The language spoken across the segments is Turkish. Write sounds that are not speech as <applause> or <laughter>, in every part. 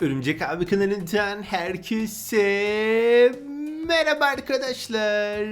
Örümcek abi kanalından herkese merhaba arkadaşlar.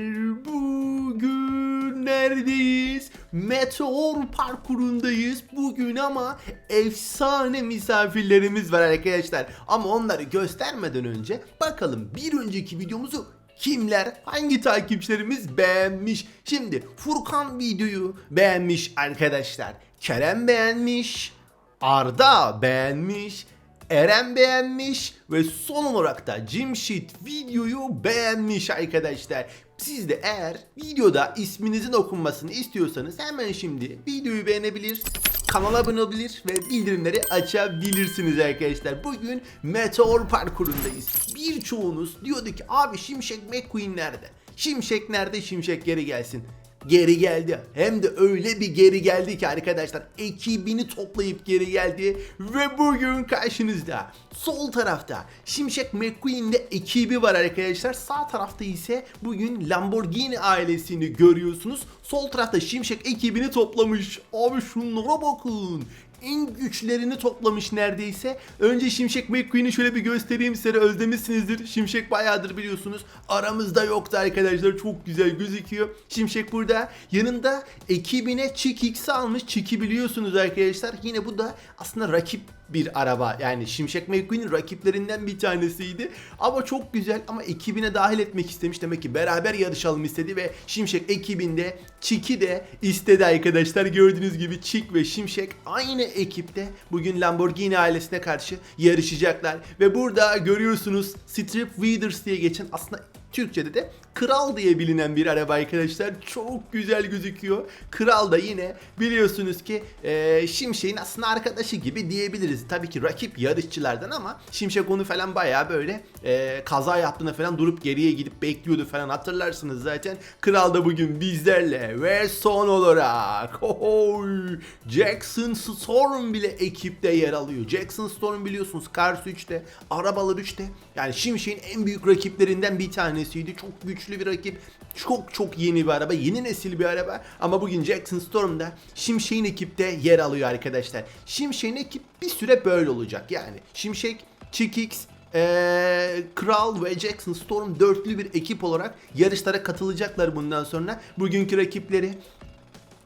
Bugün neredeyiz? Meteor parkurundayız. Bugün ama efsane misafirlerimiz var arkadaşlar. Ama onları göstermeden önce bakalım bir önceki videomuzu kimler, hangi takipçilerimiz beğenmiş. Şimdi Furkan videoyu beğenmiş arkadaşlar. Kerem beğenmiş. Arda beğenmiş. Eren beğenmiş ve son olarak da Cimşit videoyu beğenmiş arkadaşlar. Siz de eğer videoda isminizin okunmasını istiyorsanız hemen şimdi videoyu beğenebilir, kanala abone olabilir ve bildirimleri açabilirsiniz arkadaşlar. Bugün Meteor parkurundayız. Birçoğunuz diyordu ki abi Şimşek McQueen nerede? Şimşek nerede? Şimşek geri gelsin geri geldi. Hem de öyle bir geri geldi ki arkadaşlar ekibini toplayıp geri geldi ve bugün karşınızda sol tarafta Şimşek McQueen'de ekibi var arkadaşlar. Sağ tarafta ise bugün Lamborghini ailesini görüyorsunuz. Sol tarafta Şimşek ekibini toplamış. Abi şunlara bakın en güçlerini toplamış neredeyse. Önce Şimşek McQueen'i şöyle bir göstereyim size özlemişsinizdir. Şimşek bayağıdır biliyorsunuz. Aramızda yoktu arkadaşlar. Çok güzel gözüküyor. Şimşek burada. Yanında ekibine Chick X'i almış. Chick'i biliyorsunuz arkadaşlar. Yine bu da aslında rakip bir araba. Yani Şimşek McQueen'in rakiplerinden bir tanesiydi. Ama çok güzel ama ekibine dahil etmek istemiş. Demek ki beraber yarışalım istedi ve Şimşek ekibinde Chick'i de istedi arkadaşlar. Gördüğünüz gibi Chick ve Şimşek aynı ekipte bugün Lamborghini ailesine karşı yarışacaklar. Ve burada görüyorsunuz Strip Weeders diye geçen aslında Türkçe'de de Kral diye bilinen bir araba arkadaşlar. Çok güzel gözüküyor. Kral da yine biliyorsunuz ki e, Şimşek'in aslında arkadaşı gibi diyebiliriz. Tabii ki rakip yarışçılardan ama Şimşek onu falan bayağı böyle e, kaza yaptığında falan durup geriye gidip bekliyordu falan hatırlarsınız zaten. Kral da bugün bizlerle ve son olarak ohoy, Jackson Storm bile ekipte yer alıyor. Jackson Storm biliyorsunuz Cars 3'te, Arabalar 3'te yani Şimşek'in en büyük rakiplerinden bir tanesiydi. Çok güçlü bir rakip. Çok çok yeni bir araba. Yeni nesil bir araba. Ama bugün Jackson Storm'da Şimşek'in ekipte yer alıyor arkadaşlar. Şimşek'in ekip bir süre böyle olacak. Yani Şimşek, Chickix, ee, Kral ve Jackson Storm dörtlü bir ekip olarak yarışlara katılacaklar bundan sonra. Bugünkü rakipleri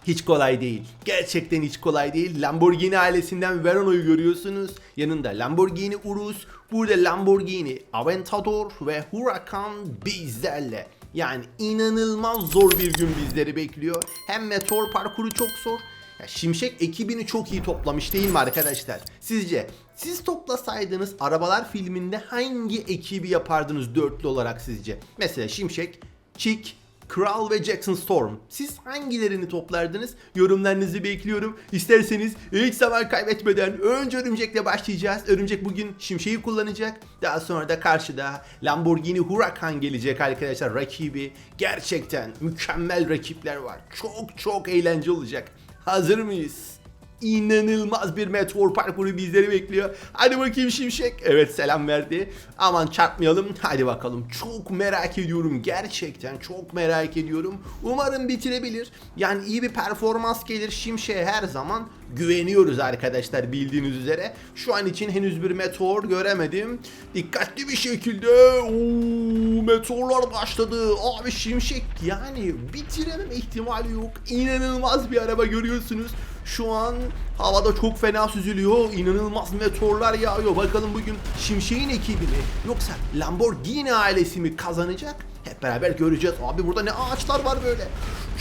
hiç kolay değil. Gerçekten hiç kolay değil. Lamborghini ailesinden Verano'yu görüyorsunuz. Yanında Lamborghini Urus, burada Lamborghini Aventador ve Huracan bizlerle. Yani inanılmaz zor bir gün bizleri bekliyor. Hem meteor parkuru çok zor. Ya Şimşek ekibini çok iyi toplamış değil mi arkadaşlar? Sizce siz toplasaydınız arabalar filminde hangi ekibi yapardınız dörtlü olarak sizce? Mesela Şimşek, Chick, Kral ve Jackson Storm. Siz hangilerini toplardınız? Yorumlarınızı bekliyorum. İsterseniz hiç zaman kaybetmeden önce Örümcek'le başlayacağız. Örümcek bugün şimşeği kullanacak. Daha sonra da karşıda Lamborghini Huracan gelecek arkadaşlar rakibi. Gerçekten mükemmel rakipler var. Çok çok eğlenceli olacak. Hazır mıyız? İnanılmaz bir meteor parkuru bizleri bekliyor. Hadi bakayım Şimşek. Evet selam verdi. Aman çarpmayalım. Hadi bakalım. Çok merak ediyorum. Gerçekten çok merak ediyorum. Umarım bitirebilir. Yani iyi bir performans gelir. Şimşek'e her zaman güveniyoruz arkadaşlar bildiğiniz üzere. Şu an için henüz bir meteor göremedim. Dikkatli bir şekilde Oo, meteorlar başladı. Abi Şimşek yani bitiremem ihtimali yok. İnanılmaz bir araba görüyorsunuz. Şu an havada çok fena süzülüyor. İnanılmaz meteorlar yağıyor. Bakalım bugün Şimşek'in ekibi mi yoksa Lamborghini ailesi mi kazanacak? Hep beraber göreceğiz. Abi burada ne ağaçlar var böyle.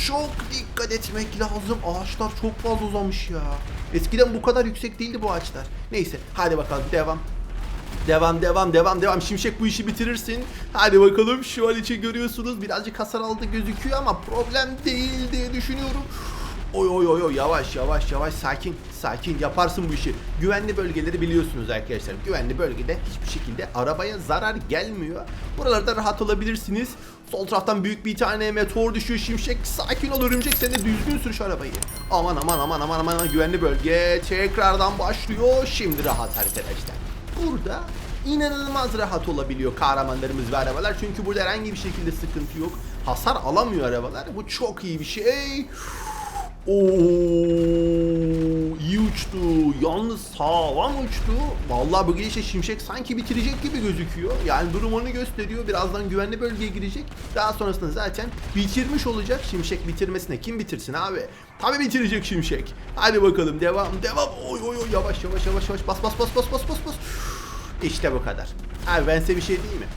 Çok dikkat etmek lazım. Ağaçlar çok fazla uzamış ya. Eskiden bu kadar yüksek değildi bu ağaçlar. Neyse hadi bakalım devam. Devam devam devam devam. Şimşek bu işi bitirirsin. Hadi bakalım şu an için görüyorsunuz. Birazcık hasar aldı gözüküyor ama problem değil diye düşünüyorum. Oy oy oy yavaş yavaş yavaş sakin sakin yaparsın bu işi. Güvenli bölgeleri biliyorsunuz arkadaşlar. Güvenli bölgede hiçbir şekilde arabaya zarar gelmiyor. Buralarda rahat olabilirsiniz. Sol taraftan büyük bir tane meteor düşüyor şimşek. Sakin ol örümcek sen de düzgün sür şu arabayı. Aman aman aman aman aman güvenli bölge tekrardan başlıyor. Şimdi rahat arkadaşlar. Burada inanılmaz rahat olabiliyor kahramanlarımız ve arabalar. Çünkü burada herhangi bir şekilde sıkıntı yok. Hasar alamıyor arabalar. Bu çok iyi bir şey. Oo. iyi uçtu. Yalnız sağlam uçtu. Vallahi bu gelişe Şimşek sanki bitirecek gibi gözüküyor. Yani durum onu gösteriyor. Birazdan güvenli bölgeye girecek. Daha sonrasında zaten bitirmiş olacak. Şimşek bitirmesine kim bitirsin abi? Tabii bitirecek Şimşek. Hadi bakalım devam devam. Oy oy oy yavaş yavaş yavaş yavaş bas bas bas bas bas bas bas. İşte bu kadar. Abi ben size bir şey diyeyim mi?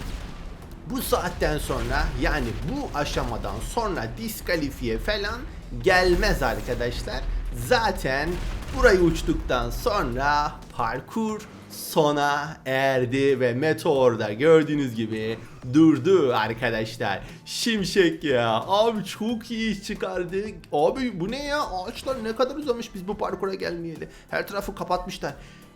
Bu saatten sonra yani bu aşamadan sonra diskalifiye falan gelmez arkadaşlar. Zaten burayı uçtuktan sonra parkur sona erdi ve meteor da gördüğünüz gibi durdu arkadaşlar. Şimşek ya abi çok iyi iş çıkardı. Abi bu ne ya ağaçlar ne kadar uzamış biz bu parkura gelmeyeli. Her tarafı kapatmışlar.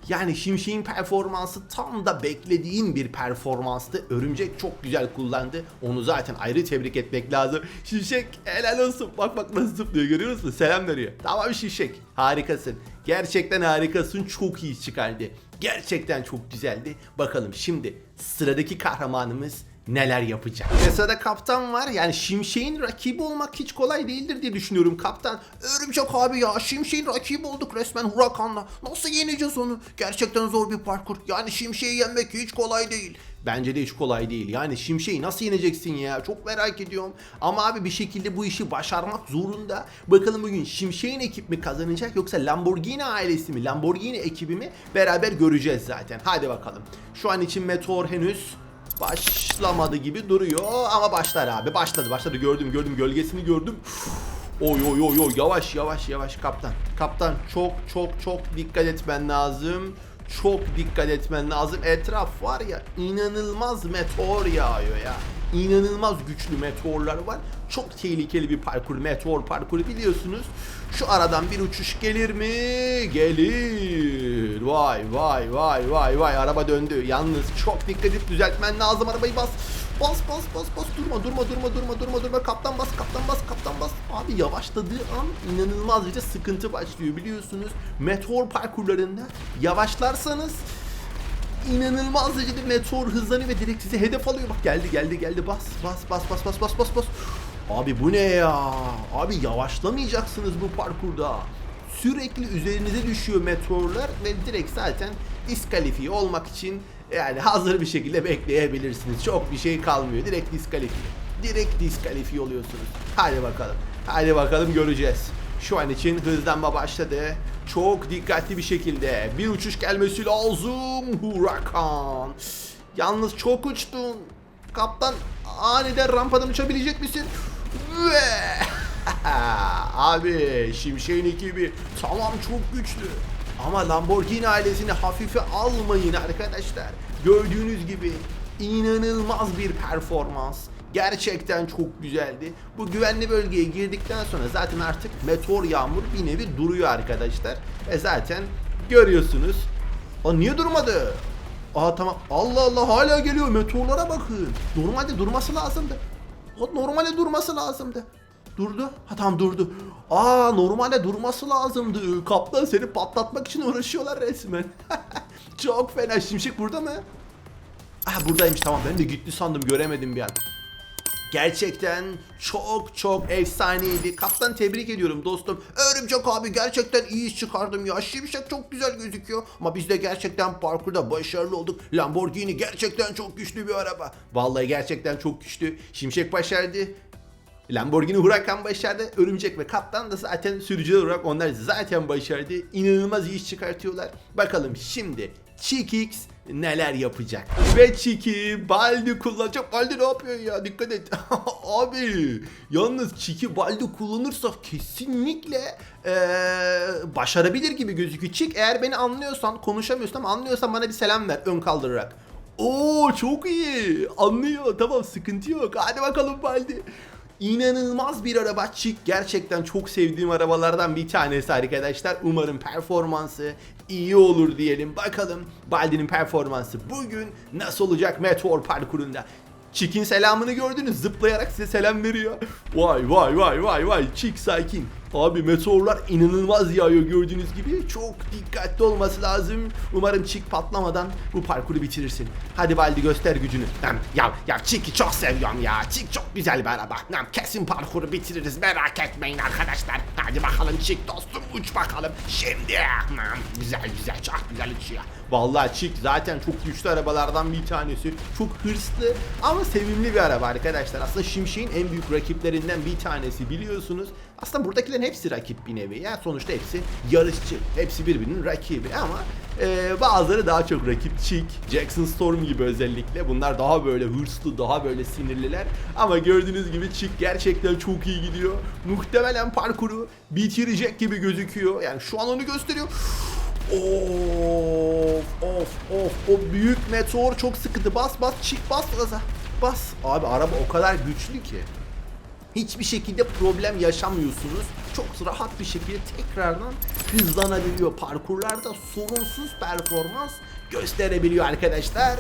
Yani Şimşek'in performansı tam da beklediğin bir performanstı. Örümcek çok güzel kullandı. Onu zaten ayrı tebrik etmek lazım. Şimşek helal olsun. Bak bak nasıl zıplıyor görüyor musun? Selam veriyor. Tamam Şimşek harikasın. Gerçekten harikasın. Çok iyi çıkardı. Gerçekten çok güzeldi. Bakalım şimdi sıradaki kahramanımız neler yapacak. Ve kaptan var. Yani Şimşek'in rakibi olmak hiç kolay değildir diye düşünüyorum kaptan. Örümcek abi ya Şimşek'in rakibi olduk resmen Hurakan'la. Nasıl yeneceğiz onu? Gerçekten zor bir parkur. Yani Şimşek'i yenmek hiç kolay değil. Bence de hiç kolay değil. Yani Şimşek'i nasıl yeneceksin ya? Çok merak ediyorum. Ama abi bir şekilde bu işi başarmak zorunda. Bakalım bugün Şimşek'in ekip mi kazanacak yoksa Lamborghini ailesi mi, Lamborghini ekibi mi beraber göreceğiz zaten. Hadi bakalım. Şu an için Meteor henüz başlamadı gibi duruyor ama başlar abi. Başladı başladı gördüm gördüm gölgesini gördüm. Oy oy oy oy yavaş yavaş yavaş kaptan. Kaptan çok çok çok dikkat etmen lazım. Çok dikkat etmen lazım. Etraf var ya inanılmaz meteor yağıyor ya. İnanılmaz güçlü meteorlar var. Çok tehlikeli bir parkur. Meteor parkuru biliyorsunuz. Şu aradan bir uçuş gelir mi? Gelir. Vay vay vay vay vay araba döndü. Yalnız çok dikkat et düzeltmen lazım arabayı bas. Bas bas bas bas durma durma durma durma durma durma kaptan bas kaptan bas kaptan bas. Abi yavaşladığı an inanılmaz bir sıkıntı başlıyor biliyorsunuz. Meteor parkurlarında yavaşlarsanız inanılmaz derecede meteor hızlanıyor ve direkt size hedef alıyor. Bak geldi geldi geldi bas bas bas bas bas bas bas bas. Abi bu ne ya? Abi yavaşlamayacaksınız bu parkurda. Sürekli üzerinize düşüyor meteorlar ve direkt zaten diskalifiye olmak için yani hazır bir şekilde bekleyebilirsiniz. Çok bir şey kalmıyor. Direkt diskalifiye. Direkt diskalifiye oluyorsunuz. Hadi bakalım. Hadi bakalım göreceğiz. Şu an için hızlanma başladı. Çok dikkatli bir şekilde bir uçuş gelmesi lazım. Hurakan. Yalnız çok uçtun. Kaptan aniden rampadan uçabilecek misin? Ve <laughs> Abi Şimşek'in ekibi tamam çok güçlü. Ama Lamborghini ailesini hafife almayın arkadaşlar. Gördüğünüz gibi inanılmaz bir performans. Gerçekten çok güzeldi. Bu güvenli bölgeye girdikten sonra zaten artık meteor yağmur bir nevi duruyor arkadaşlar. Ve zaten görüyorsunuz. Aa niye durmadı? Aa tamam. Allah Allah hala geliyor. Meteorlara bakın. Normalde durması lazımdı. Normalde durması lazımdı. Durdu. Ha tamam durdu. Aa normalde durması lazımdı. Kaptan seni patlatmak için uğraşıyorlar resmen. <laughs> Çok fena. Şimşek burada mı? Ah buradaymış tamam. Ben de gitti sandım. Göremedim bir an. Gerçekten çok çok efsaneydi. Kaptan tebrik ediyorum dostum. Örümcek abi gerçekten iyi iş çıkardım ya. Şimşek çok güzel gözüküyor. Ama biz de gerçekten parkurda başarılı olduk. Lamborghini gerçekten çok güçlü bir araba. Vallahi gerçekten çok güçlü. Şimşek başardı. Lamborghini Huracan başardı. Örümcek ve Kaptan da zaten sürücüler olarak onlar zaten başardı. İnanılmaz iyi iş çıkartıyorlar. Bakalım şimdi Chickix neler yapacak? Ve Chiki Baldi kullanacak. Baldi ne yapıyor ya? Dikkat et. <laughs> Abi yalnız Chiki Baldi kullanırsa kesinlikle eee, başarabilir gibi gözüküyor. Chick eğer beni anlıyorsan konuşamıyorsun ama anlıyorsan bana bir selam ver ön kaldırarak. Oo çok iyi. Anlıyor. Tamam sıkıntı yok. Hadi bakalım Baldi. İnanılmaz bir araba Chick gerçekten çok sevdiğim arabalardan bir tanesi arkadaşlar. Umarım performansı iyi olur diyelim. Bakalım Baldi'nin performansı bugün nasıl olacak Meteor parkurunda. Chick'in selamını gördünüz zıplayarak size selam veriyor. Vay vay vay vay vay Chick sakin. Abi meteorlar inanılmaz yağıyor gördüğünüz gibi. Çok dikkatli olması lazım. Umarım Chick patlamadan bu parkuru bitirirsin. Hadi Baldi göster gücünü. Lan, Ya, ya Chick'i çok seviyorum ya. Chick çok güzel bir araba. Lan, kesin parkuru bitiririz merak etmeyin arkadaşlar. Hadi bakalım Chick dostum uç bakalım. Şimdi. Lan, Güzel güzel çok güzel uçuyor. Vallahi Chick zaten çok güçlü arabalardan bir tanesi. Çok hırslı ama sevimli bir araba arkadaşlar. Aslında Şimşek'in en büyük rakiplerinden bir tanesi biliyorsunuz. Aslında buradakilerin hepsi rakip bir nevi. Yani sonuçta hepsi yarışçı. Hepsi birbirinin rakibi ama e, bazıları daha çok rakip Chick, Jackson Storm gibi özellikle. Bunlar daha böyle hırslı, daha böyle sinirliler. Ama gördüğünüz gibi Chick gerçekten çok iyi gidiyor. Muhtemelen parkuru bitirecek gibi gözüküyor. Yani şu an onu gösteriyor. Of of of o büyük meteor çok sıkıntı. Bas bas çık bas gaza. Bas. Abi araba o kadar güçlü ki. Hiçbir şekilde problem yaşamıyorsunuz. Çok rahat bir şekilde tekrardan hızlanabiliyor. Parkurlarda sorunsuz performans gösterebiliyor arkadaşlar.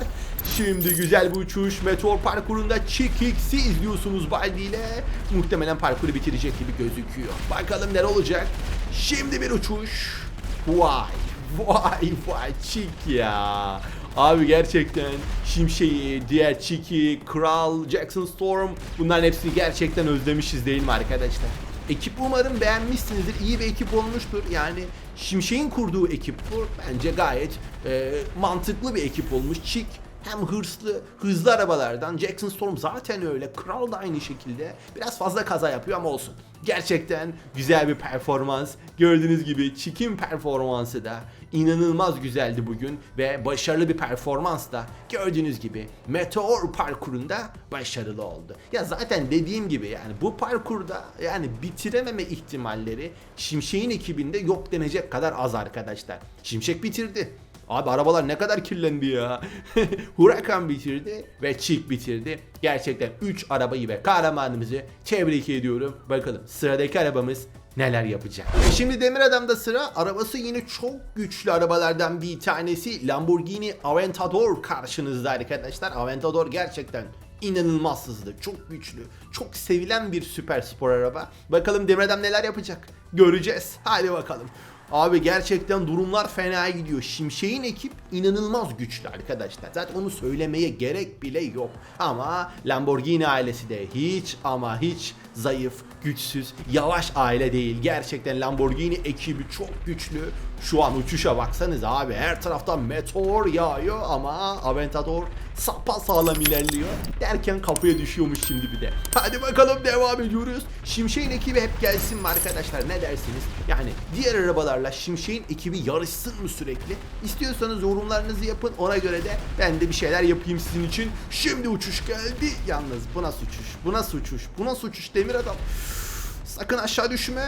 Şimdi güzel bir uçuş Meteor parkurunda Chick X'i izliyorsunuz Baldi ile. Muhtemelen parkuru bitirecek gibi gözüküyor. Bakalım ne olacak. Şimdi bir uçuş. Vay vay vay Chick ya. Abi gerçekten Şimşek'i, diğer Chick'i, Kral, Jackson Storm bunların hepsini gerçekten özlemişiz değil mi arkadaşlar? Ekip umarım beğenmişsinizdir. İyi bir ekip olmuştur. Yani Şimşek'in kurduğu ekip bu. Bence gayet e, mantıklı bir ekip olmuş. Chick hem hırslı, hızlı arabalardan. Jackson Storm zaten öyle. Kral da aynı şekilde. Biraz fazla kaza yapıyor ama olsun. Gerçekten güzel bir performans. Gördüğünüz gibi Chick'in performansı da inanılmaz güzeldi bugün ve başarılı bir performans da gördüğünüz gibi Meteor parkurunda başarılı oldu. Ya zaten dediğim gibi yani bu parkurda yani bitirememe ihtimalleri Şimşek'in ekibinde yok denecek kadar az arkadaşlar. Şimşek bitirdi. Abi arabalar ne kadar kirlendi ya. <laughs> Huracan bitirdi ve Chick bitirdi. Gerçekten 3 arabayı ve kahramanımızı tebrik ediyorum. Bakalım sıradaki arabamız neler yapacak. Ve şimdi Demir Adam'da sıra arabası yine çok güçlü arabalardan bir tanesi Lamborghini Aventador karşınızda arkadaşlar. Aventador gerçekten inanılmaz hızlı, çok güçlü, çok sevilen bir süper spor araba. Bakalım Demir Adam neler yapacak? Göreceğiz. Hadi bakalım. Abi gerçekten durumlar fena gidiyor. Şimşek'in ekip inanılmaz güçlü arkadaşlar. Zaten onu söylemeye gerek bile yok. Ama Lamborghini ailesi de hiç ama hiç zayıf, güçsüz, yavaş aile değil. Gerçekten Lamborghini ekibi çok güçlü. Şu an uçuşa baksanız abi her taraftan meteor yağıyor ama Aventador sapa sağlam ilerliyor. Derken kafaya düşüyormuş şimdi bir de. Hadi bakalım devam ediyoruz. Şimşek'in ekibi hep gelsin mi arkadaşlar ne dersiniz? Yani diğer arabalarla Şimşek'in ekibi yarışsın mı sürekli? İstiyorsanız yorumlarınızı yapın ona göre de ben de bir şeyler yapayım sizin için. Şimdi uçuş geldi. Yalnız bu nasıl uçuş? Bu nasıl uçuş? Bu nasıl uçuş demir adam? Sakın aşağı düşme.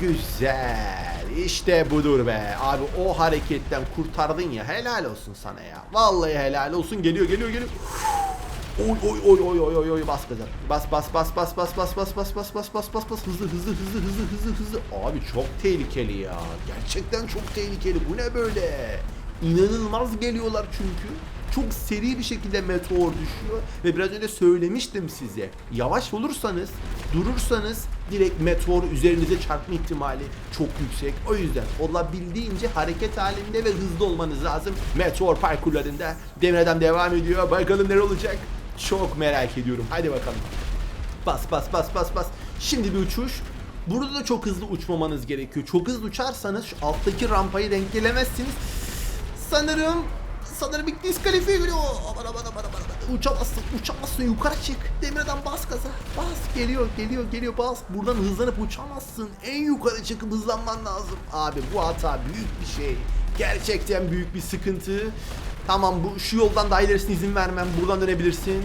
Güzel. İşte budur be. Abi o hareketten kurtardın ya. Helal olsun sana ya. Vallahi helal olsun. Geliyor geliyor geliyor. Oy oy oy oy oy oy oy bas gaza. Bas bas bas bas bas bas bas bas bas bas bas bas bas hızlı hızlı hızlı hızlı hızlı hızlı. Abi çok tehlikeli ya. Gerçekten çok tehlikeli. Bu ne böyle? İnanılmaz geliyorlar çünkü. Çok seri bir şekilde meteor düşüyor ve biraz önce söylemiştim size. Yavaş olursanız, durursanız direkt meteor üzerinize çarpma ihtimali çok yüksek. O yüzden olabildiğince hareket halinde ve hızlı olmanız lazım. Meteor parkurlarında Demir Adam devam ediyor. Bakalım ne olacak? Çok merak ediyorum. Hadi bakalım. Bas bas bas bas bas. Şimdi bir uçuş. Burada da çok hızlı uçmamanız gerekiyor. Çok hızlı uçarsanız şu alttaki rampayı denk gelemezsiniz. Sanırım sanırım bir diskalifiye geliyor. Aman aman aman aman. aman. Uçamazsın, uçamazsın. Yukarı çık. Demirden bas gaza. Bas. Geliyor, geliyor, geliyor. Bas. Buradan hızlanıp uçamazsın. En yukarı çıkıp hızlanman lazım. Abi bu hata büyük bir şey. Gerçekten büyük bir sıkıntı. Tamam bu şu yoldan daha ilerisine izin vermem. Buradan dönebilirsin.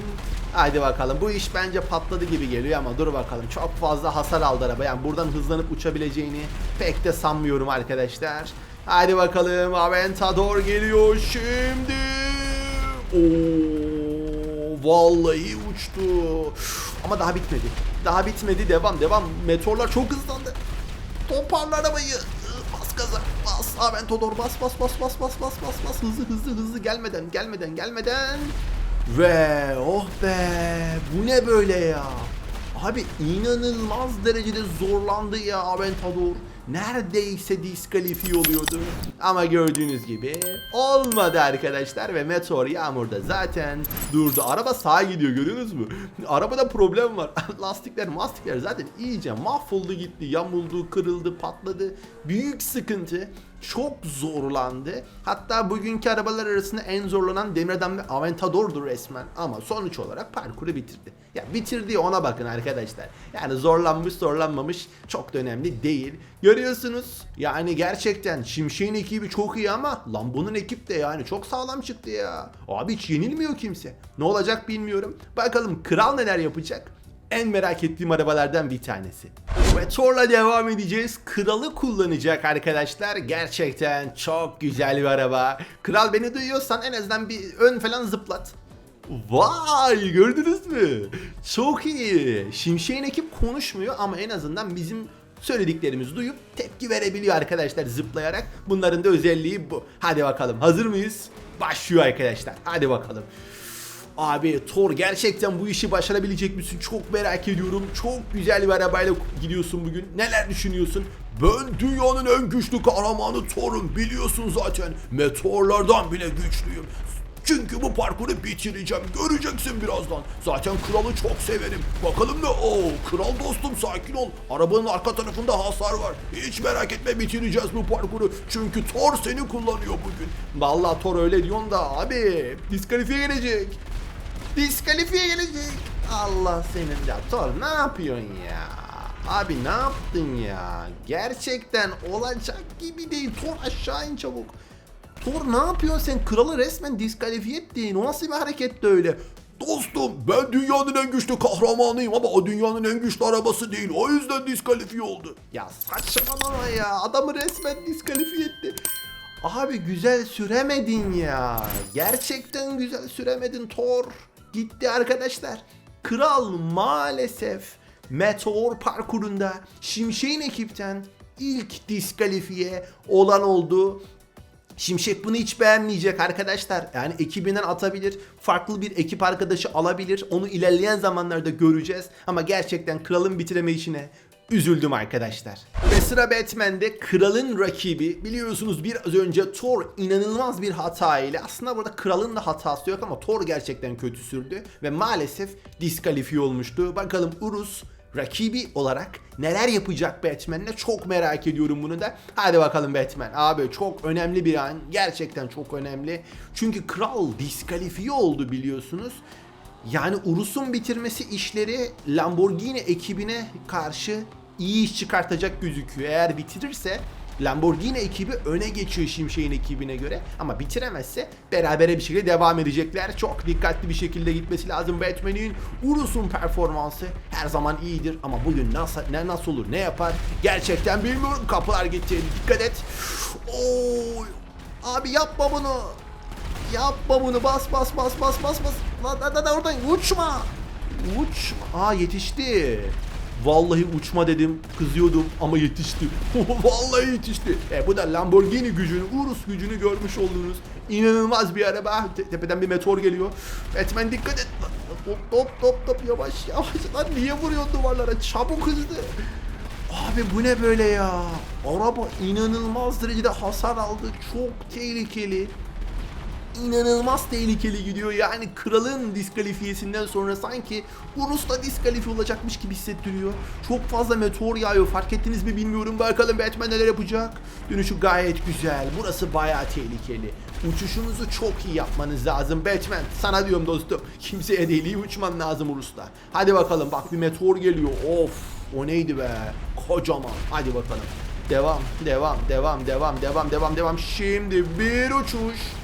Haydi bakalım. Bu iş bence patladı gibi geliyor ama dur bakalım. Çok fazla hasar aldı araba. Yani buradan hızlanıp uçabileceğini pek de sanmıyorum arkadaşlar. Haydi bakalım. Aventador geliyor şimdi. Oo, vallahi uçtu. Ama daha bitmedi. Daha bitmedi. Devam devam. Meteorlar çok hızlandı. Toparla arabayı. Bas gaza. Bas. Aventador bas bas bas bas bas bas bas bas. Hızlı hızlı hızlı gelmeden gelmeden gelmeden. Ve oh be bu ne böyle ya? Abi inanılmaz derecede zorlandı ya Aventador. Neredeyse diskalifiye oluyordu. Ama gördüğünüz gibi olmadı arkadaşlar ve Meteor Yağmur'da zaten durdu. Araba sağa gidiyor görüyorsunuz mu? Arabada problem var. <laughs> Lastikler mastikler zaten iyice mahvoldu gitti. Yamuldu, kırıldı, patladı. Büyük sıkıntı. Çok zorlandı. Hatta bugünkü arabalar arasında en zorlanan Demir Adam ve Aventador'du resmen. Ama sonuç olarak parkuru bitirdi. Ya bitirdiği ona bakın arkadaşlar. Yani zorlanmış zorlanmamış çok da önemli değil. Görüyorsunuz yani gerçekten Şimşek'in ekibi çok iyi ama Lambo'nun ekip de yani çok sağlam çıktı ya. Abi hiç yenilmiyor kimse. Ne olacak bilmiyorum. Bakalım kral neler yapacak. En merak ettiğim arabalardan bir tanesi. Ve Thor'la devam edeceğiz. Kralı kullanacak arkadaşlar. Gerçekten çok güzel bir araba. Kral beni duyuyorsan en azından bir ön falan zıplat. Vay gördünüz mü? Çok iyi. Şimşek'in ekip konuşmuyor ama en azından bizim söylediklerimizi duyup tepki verebiliyor arkadaşlar zıplayarak. Bunların da özelliği bu. Hadi bakalım hazır mıyız? Başlıyor arkadaşlar. Hadi bakalım. Abi Thor gerçekten bu işi başarabilecek misin? Çok merak ediyorum. Çok güzel bir arabayla gidiyorsun bugün. Neler düşünüyorsun? Ben dünyanın en güçlü kahramanı Thor'um biliyorsun zaten. Meteorlardan bile güçlüyüm. Çünkü bu parkuru bitireceğim. Göreceksin birazdan. Zaten kralı çok severim. Bakalım ne? Oo, kral dostum sakin ol. Arabanın arka tarafında hasar var. Hiç merak etme bitireceğiz bu parkuru. Çünkü Thor seni kullanıyor bugün. Vallahi Thor öyle diyorsun da abi diskalifiye gelecek. Diskalifiye gelecek. Allah senin ya Thor ne yapıyorsun ya? Abi ne yaptın ya? Gerçekten olacak gibi değil. Thor aşağı in çabuk. Thor ne yapıyorsun sen? Kralı resmen diskalifiye ettin. O nasıl bir hareket öyle? Dostum ben dünyanın en güçlü kahramanıyım ama o dünyanın en güçlü arabası değil. O yüzden diskalifiye oldu. Ya saçmalama ya. Adamı resmen diskalifiye etti. Abi güzel süremedin ya. Gerçekten güzel süremedin Thor. Gitti arkadaşlar. Kral maalesef Meteor parkurunda Şimşek'in ekipten ilk diskalifiye olan oldu. Şimşek bunu hiç beğenmeyecek arkadaşlar. Yani ekibinden atabilir. Farklı bir ekip arkadaşı alabilir. Onu ilerleyen zamanlarda göreceğiz. Ama gerçekten kralın bitiremeyişine üzüldüm arkadaşlar. Ve sıra Batman'de kralın rakibi biliyorsunuz biraz önce Thor inanılmaz bir hata ile aslında burada kralın da hatası yok ama Thor gerçekten kötü sürdü ve maalesef diskalifiye olmuştu. Bakalım Urus rakibi olarak neler yapacak Batman'le çok merak ediyorum bunu da. Hadi bakalım Batman. Abi çok önemli bir an. Gerçekten çok önemli. Çünkü kral diskalifiye oldu biliyorsunuz. Yani Urus'un bitirmesi işleri Lamborghini ekibine karşı iyi iş çıkartacak gözüküyor. Eğer bitirirse Lamborghini ekibi öne geçiyor Şimşek'in ekibine göre ama bitiremezse berabere bir şekilde devam edecekler. Çok dikkatli bir şekilde gitmesi lazım Batman'in. Urus'un performansı her zaman iyidir ama bugün nasıl ne nasıl olur ne yapar gerçekten bilmiyorum. Kapılar gitti. Dikkat et. Oo, abi yapma bunu. Yapma bunu bas bas bas bas bas bas. Lan lan lan oradan uçma. Uçma. Aa yetişti. Vallahi uçma dedim, kızıyordum ama yetişti. <laughs> Vallahi yetişti. E, bu da Lamborghini gücünü, Urus gücünü görmüş olduğunuz inanılmaz bir araba. Te- tepeden bir meteor geliyor. Batman dikkat et. Top top top top yavaş yavaş. Lan niye vuruyorsun duvarlara? Çabuk hızlı. Abi bu ne böyle ya? Araba inanılmaz derecede hasar aldı. Çok tehlikeli inanılmaz tehlikeli gidiyor. Yani kralın diskalifiyesinden sonra sanki Urus da diskalifiye olacakmış gibi hissettiriyor. Çok fazla meteor yağıyor. Fark ettiniz mi bilmiyorum. Bakalım Batman neler yapacak. Dönüşü gayet güzel. Burası bayağı tehlikeli. Uçuşunuzu çok iyi yapmanız lazım Batman. Sana diyorum dostum. Kimseye değil iyi uçman lazım Urus'ta. Hadi bakalım bak bir meteor geliyor. Of o neydi be? Kocaman. Hadi bakalım. Devam, devam, devam, devam, devam, devam, devam. Şimdi bir uçuş.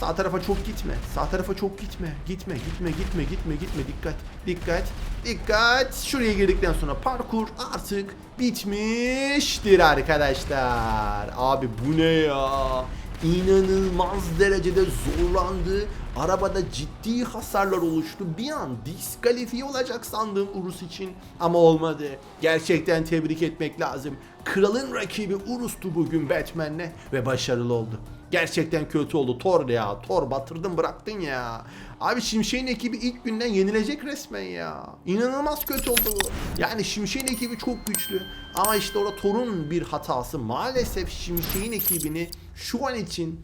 Sağ tarafa çok gitme. Sağ tarafa çok gitme. Gitme, gitme, gitme, gitme, gitme. Dikkat, dikkat, dikkat. Şuraya girdikten sonra parkur artık bitmiştir arkadaşlar. Abi bu ne ya? İnanılmaz derecede zorlandı. Arabada ciddi hasarlar oluştu. Bir an diskalifiye olacak sandığım Urus için ama olmadı. Gerçekten tebrik etmek lazım. Kralın rakibi Urus'tu bugün Batman'le ve başarılı oldu. Gerçekten kötü oldu. Thor ya. Thor batırdın bıraktın ya. Abi Şimşek'in ekibi ilk günden yenilecek resmen ya. İnanılmaz kötü oldu bu. Yani Şimşek'in ekibi çok güçlü. Ama işte orada Thor'un bir hatası. Maalesef Şimşek'in ekibini şu an için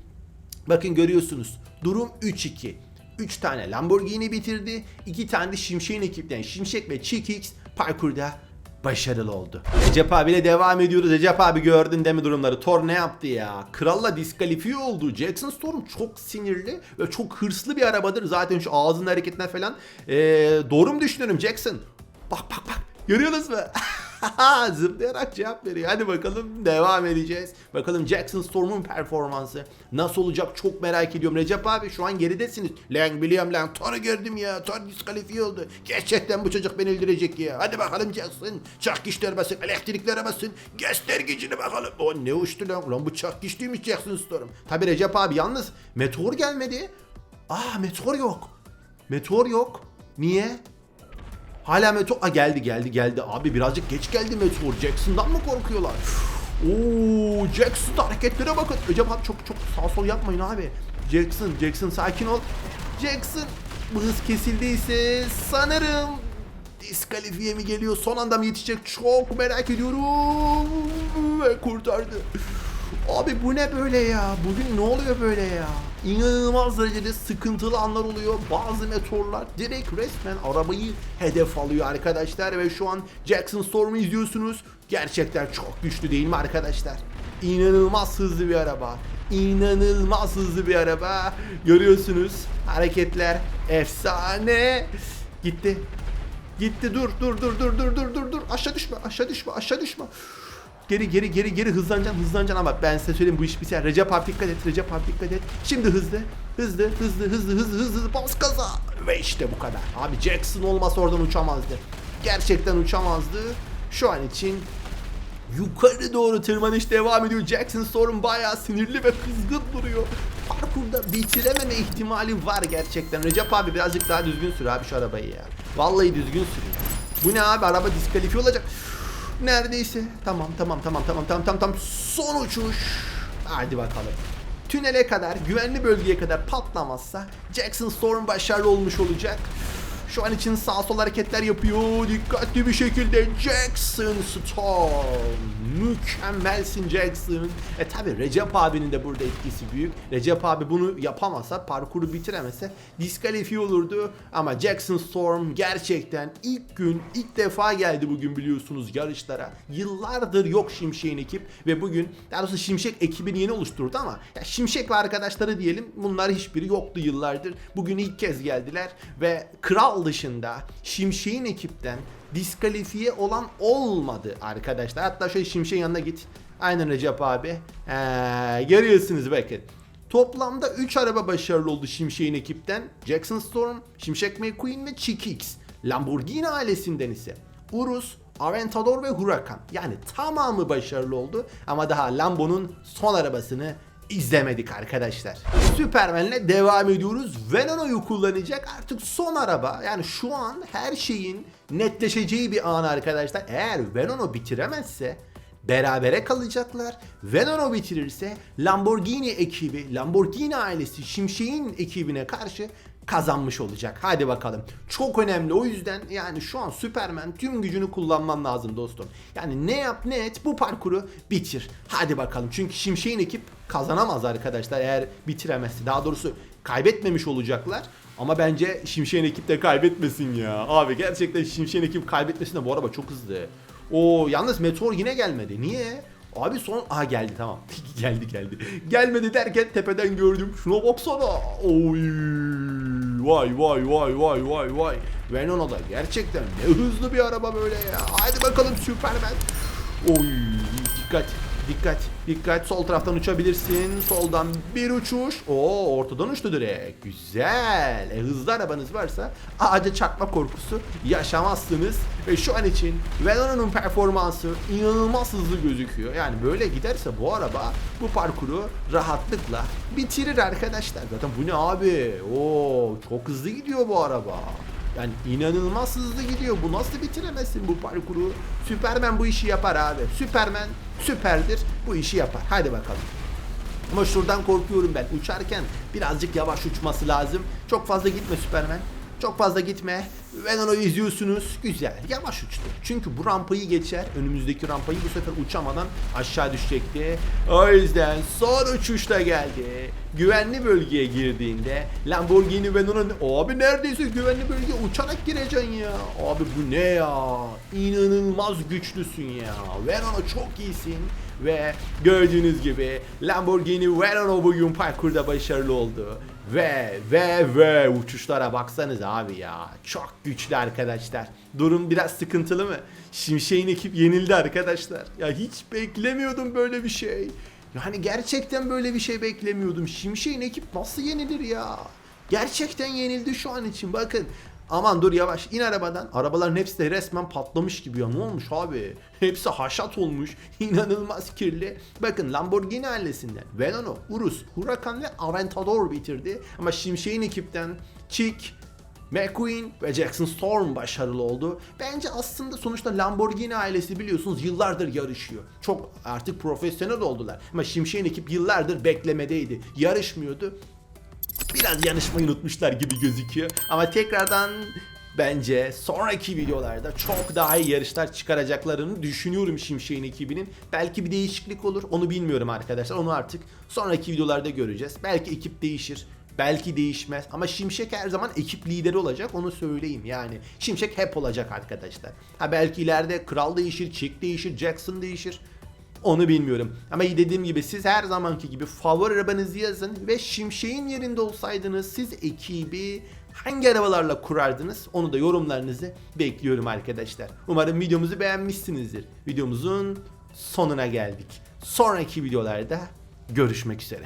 bakın görüyorsunuz. Durum 3-2. 3 tane Lamborghini bitirdi. 2 tane de Şimşek'in ekibinden Şimşek ve Chickix parkurda başarılı oldu. Recep abiyle devam ediyoruz. Recep abi gördün değil mi durumları? Thor ne yaptı ya? Kralla diskalifiye oldu. Jackson Storm çok sinirli ve çok hırslı bir arabadır. Zaten şu ağzının hareketinden falan. Ee, doğru mu düşünüyorum Jackson? Bak bak bak. Görüyorsunuz mu? <laughs> <laughs> Zıplayarak cevap veriyor. Hadi bakalım devam edeceğiz. Bakalım Jackson Storm'un performansı nasıl olacak çok merak ediyorum. Recep abi şu an geridesiniz. Lan biliyorum lan Thor'u gördüm ya. Thor diskalifiye oldu. Gerçekten bu çocuk beni öldürecek ya. Hadi bakalım Jackson. Çak güçler basın. Elektriklere basın. Göster gücünü bakalım. O ne uçtu lan. Lan bu çak güçlüymüş Jackson Storm. Tabi Recep abi yalnız meteor gelmedi. Aa meteor yok. Meteor yok. Niye? Hala Meteor... Aa, geldi geldi geldi. Abi birazcık geç geldi Meteor. Jackson'dan mı korkuyorlar? Oo, Jackson hareketlere bakın. Recep abi çok çok sağ sol yapmayın abi. Jackson, Jackson sakin ol. Jackson bu hız kesildiyse sanırım diskalifiye mi geliyor? Son anda mı yetişecek? Çok merak ediyorum. Ve kurtardı. Abi bu ne böyle ya? Bugün ne oluyor böyle ya? İnanılmaz derecede sıkıntılı anlar oluyor. Bazı meteorlar direkt resmen arabayı hedef alıyor arkadaşlar. Ve şu an Jackson Storm'u izliyorsunuz. Gerçekten çok güçlü değil mi arkadaşlar? İnanılmaz hızlı bir araba. İnanılmaz hızlı bir araba. Görüyorsunuz hareketler efsane. Gitti. Gitti dur dur dur dur dur dur dur dur aşağı düşme aşağı düşme aşağı düşme. Geri geri geri geri hızlanacaksın hızlanacaksın ama ben size söyleyeyim bu iş biter. Recep abi dikkat et Recep abi dikkat et. Şimdi hızlı hızlı hızlı hızlı hızlı hızlı bas gaza. Ve işte bu kadar. Abi Jackson olmasa oradan uçamazdı. Gerçekten uçamazdı. Şu an için yukarı doğru tırmanış devam ediyor. Jackson Storm bayağı sinirli ve kızgın duruyor. Parkurda bitirememe ihtimali var gerçekten. Recep abi birazcık daha düzgün sür abi şu arabayı ya. Vallahi düzgün sür. Bu ne abi araba diskalifiye olacak. Neredeyse. Tamam tamam tamam tamam tamam tamam tamam. Son uçuş. Hadi bakalım. Tünele kadar, güvenli bölgeye kadar patlamazsa Jackson Storm başarılı olmuş olacak. Şu an için sağ sol hareketler yapıyor. Dikkatli bir şekilde Jackson Storm. Mükemmelsin Jackson. E tabi Recep abinin de burada etkisi büyük. Recep abi bunu yapamasa, parkuru bitiremese diskalifiye olurdu. Ama Jackson Storm gerçekten ilk gün, ilk defa geldi bugün biliyorsunuz yarışlara. Yıllardır yok Şimşek'in ekip ve bugün daha doğrusu Şimşek ekibini yeni oluşturdu ama ya Şimşek ve arkadaşları diyelim bunlar hiçbiri yoktu yıllardır. Bugün ilk kez geldiler ve Kral dışında Şimşek'in ekipten diskalifiye olan olmadı arkadaşlar. Hatta şöyle Şimşek'in yanına git. Aynen Recep abi. Ee, görüyorsunuz bakın. Toplamda 3 araba başarılı oldu Şimşek'in ekipten. Jackson Storm, Şimşek McQueen ve Chickix. Lamborghini ailesinden ise Urus, Aventador ve Huracan. Yani tamamı başarılı oldu ama daha Lambo'nun son arabasını izlemedik arkadaşlar. Superman'le devam ediyoruz. Venona'yı kullanacak artık son araba. Yani şu an her şeyin netleşeceği bir an arkadaşlar. Eğer Venona bitiremezse berabere kalacaklar. Venona bitirirse Lamborghini ekibi, Lamborghini ailesi Şimşek'in ekibine karşı kazanmış olacak. Hadi bakalım. Çok önemli. O yüzden yani şu an Superman tüm gücünü kullanman lazım dostum. Yani ne yap ne et bu parkuru bitir. Hadi bakalım. Çünkü Şimşek'in ekip kazanamaz arkadaşlar eğer bitiremezse. Daha doğrusu kaybetmemiş olacaklar. Ama bence Şimşek'in ekip de kaybetmesin ya. Abi gerçekten Şimşek'in ekip kaybetmesin de bu araba çok hızlı. O yalnız Meteor yine gelmedi. Niye? Abi son... Aha geldi tamam. <laughs> geldi geldi. Gelmedi derken tepeden gördüm. Şuna baksana. Oy. Vay vay vay vay vay vay. Venona da gerçekten ne hızlı bir araba böyle ya. Haydi bakalım Superman. Oy dikkat. Dikkat, dikkat. Sol taraftan uçabilirsin. Soldan bir uçuş. Oo, ortadan uçtu direkt. Güzel. E, hızlı arabanız varsa ağaca çarpma korkusu yaşamazsınız. Ve şu an için Venona'nın performansı inanılmaz hızlı gözüküyor. Yani böyle giderse bu araba bu parkuru rahatlıkla bitirir arkadaşlar. Zaten bu ne abi? Oo, çok hızlı gidiyor bu araba. Yani inanılmaz hızlı gidiyor. Bu nasıl bitiremezsin bu parkuru? Superman bu işi yapar abi. Superman süperdir. Bu işi yapar. Hadi bakalım. Ama şuradan korkuyorum ben. Uçarken birazcık yavaş uçması lazım. Çok fazla gitme Superman. Çok fazla gitme. Venon'u izliyorsunuz. Güzel. Yavaş uçtu. Çünkü bu rampayı geçer. Önümüzdeki rampayı bu sefer uçamadan aşağı düşecekti. O yüzden son uçuşta geldi. Güvenli bölgeye girdiğinde Lamborghini Venon'un abi neredeyse güvenli bölgeye uçarak gireceksin ya. Abi bu ne ya? İnanılmaz güçlüsün ya. Venon çok iyisin. Ve gördüğünüz gibi Lamborghini Verano bugün parkurda başarılı oldu. Ve ve ve uçuşlara baksanız abi ya. Çok güçlü arkadaşlar. Durum biraz sıkıntılı mı? Şimşek'in ekip yenildi arkadaşlar. Ya hiç beklemiyordum böyle bir şey. Yani gerçekten böyle bir şey beklemiyordum. Şimşek'in ekip nasıl yenilir ya? Gerçekten yenildi şu an için bakın. Aman dur yavaş in arabadan. Arabaların hepsi de resmen patlamış gibi ya. Ne olmuş abi? Hepsi haşat olmuş. <laughs> İnanılmaz kirli. Bakın Lamborghini ailesinden Veneno, Urus, Huracan ve Aventador bitirdi. Ama Şimşek'in ekipten Chick, McQueen ve Jackson Storm başarılı oldu. Bence aslında sonuçta Lamborghini ailesi biliyorsunuz yıllardır yarışıyor. Çok artık profesyonel oldular. Ama Şimşek'in ekip yıllardır beklemedeydi. Yarışmıyordu biraz yanışmayı unutmuşlar gibi gözüküyor. Ama tekrardan bence sonraki videolarda çok daha iyi yarışlar çıkaracaklarını düşünüyorum Şimşek'in ekibinin. Belki bir değişiklik olur onu bilmiyorum arkadaşlar. Onu artık sonraki videolarda göreceğiz. Belki ekip değişir. Belki değişmez ama Şimşek her zaman ekip lideri olacak onu söyleyeyim yani. Şimşek hep olacak arkadaşlar. Ha belki ileride Kral değişir, Chick değişir, Jackson değişir. Onu bilmiyorum. Ama dediğim gibi siz her zamanki gibi favori arabanızı yazın ve Şimşek'in yerinde olsaydınız siz ekibi hangi arabalarla kurardınız? Onu da yorumlarınızı bekliyorum arkadaşlar. Umarım videomuzu beğenmişsinizdir. Videomuzun sonuna geldik. Sonraki videolarda görüşmek üzere.